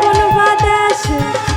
কোন বাতাসে।